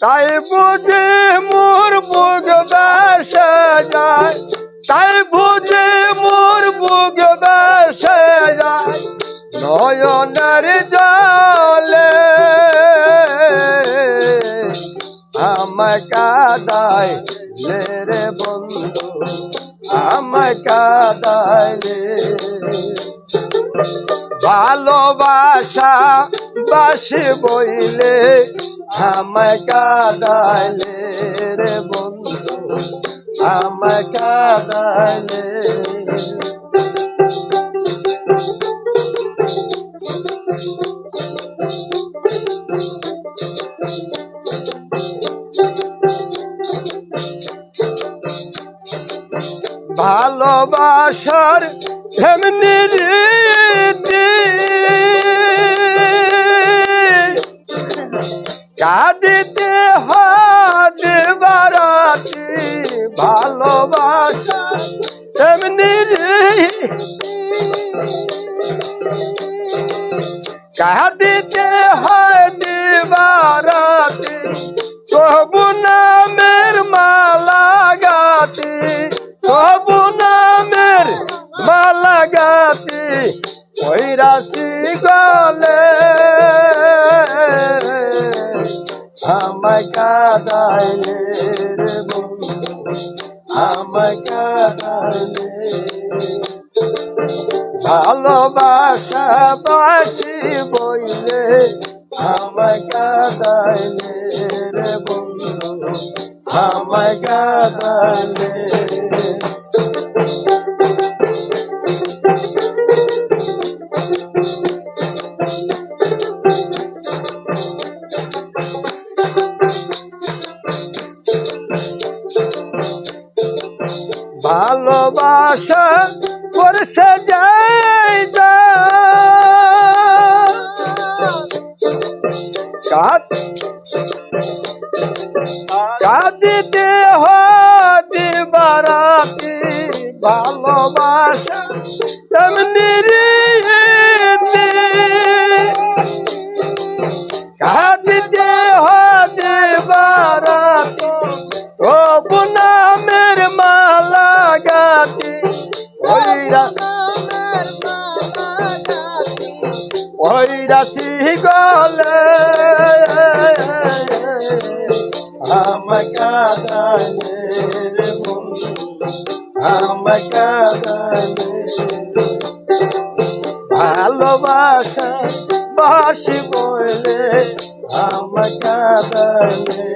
তাই বুঝে মোর বুক বেসে যায়। তাই বুঝে মোর বুক বেসে যায়। নয়নের জলে লে রে বন্ধু আমায় কাদায় রে ভালোবাসা বাসি বইলে আমায় কাদাইলে রে বন্ধু আমায় কাদাইলে। ভালোবাসার এমনি রীতি কাঁদিতে হাতে বারাতি ভালোবাসা এমনি কাঁদিতে হাতে বারাতি তবু রাশি গলে আমায় কাদাইলে রে আমায় কাদাইলে। ভালোবাসা বাসি বইলে আমায় কাদাইলে রে বন্ধু, আমায় কাদাইলে। ভালোবাসা করছে যাই কাঁদ। কাঁদিতে হদি বারাতি ভালোবাসা তেমনি ওইরা ওই গলে আমায় কাদালে ভালোবাসা বাসি বলে আমায় কাদালে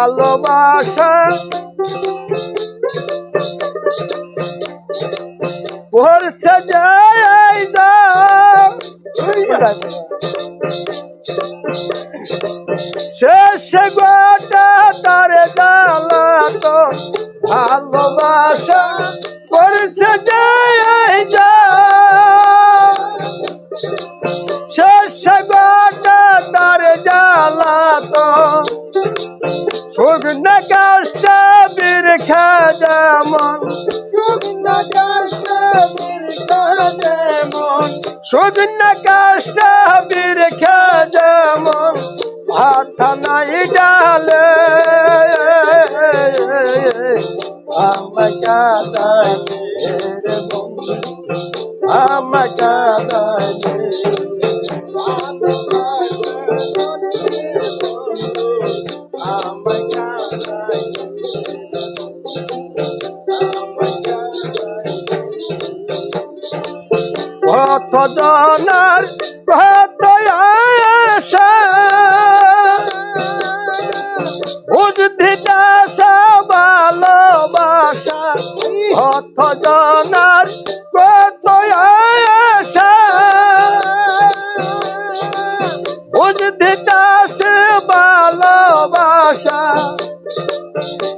ভালোবাসা। করছে যায় শেষ গোটা তার জ্বালা তো ভালোবাসা। করছে যায় শেষ গোটা তার জ্বালা তো শুকন কাষ্ট বিরখা যেমন শুকন কাষ্ট বিরখা যেমন হাত নাই ডালে আমাকা দালে রে বন্ধু আমাকা দালে কত আশা বুঝদিটা ভালোবাসা কত জনার কত আশা বুঝদিটা ভালোবাসা।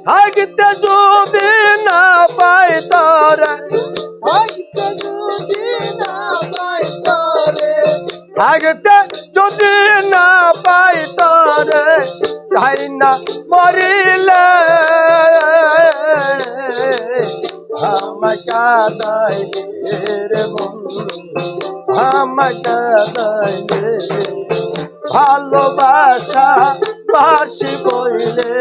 থাকতে যদি না পাই তোরা থাকতে চাই না মরিলে আমায় ভালোবাসা বাসি বইলে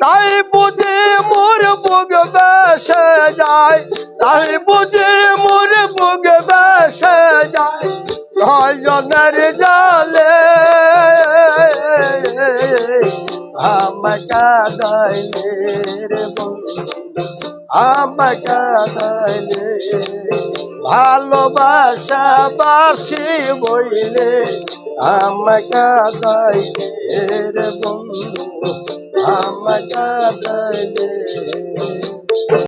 তাই বুঝে মোর বুক বেসে যায়, তাই বুঝে মোর বুক বেসে যায় জালে। ভালোবাসা বাসি বইলে আমায় কাদাইলে রে বন্ধু কাদাইলে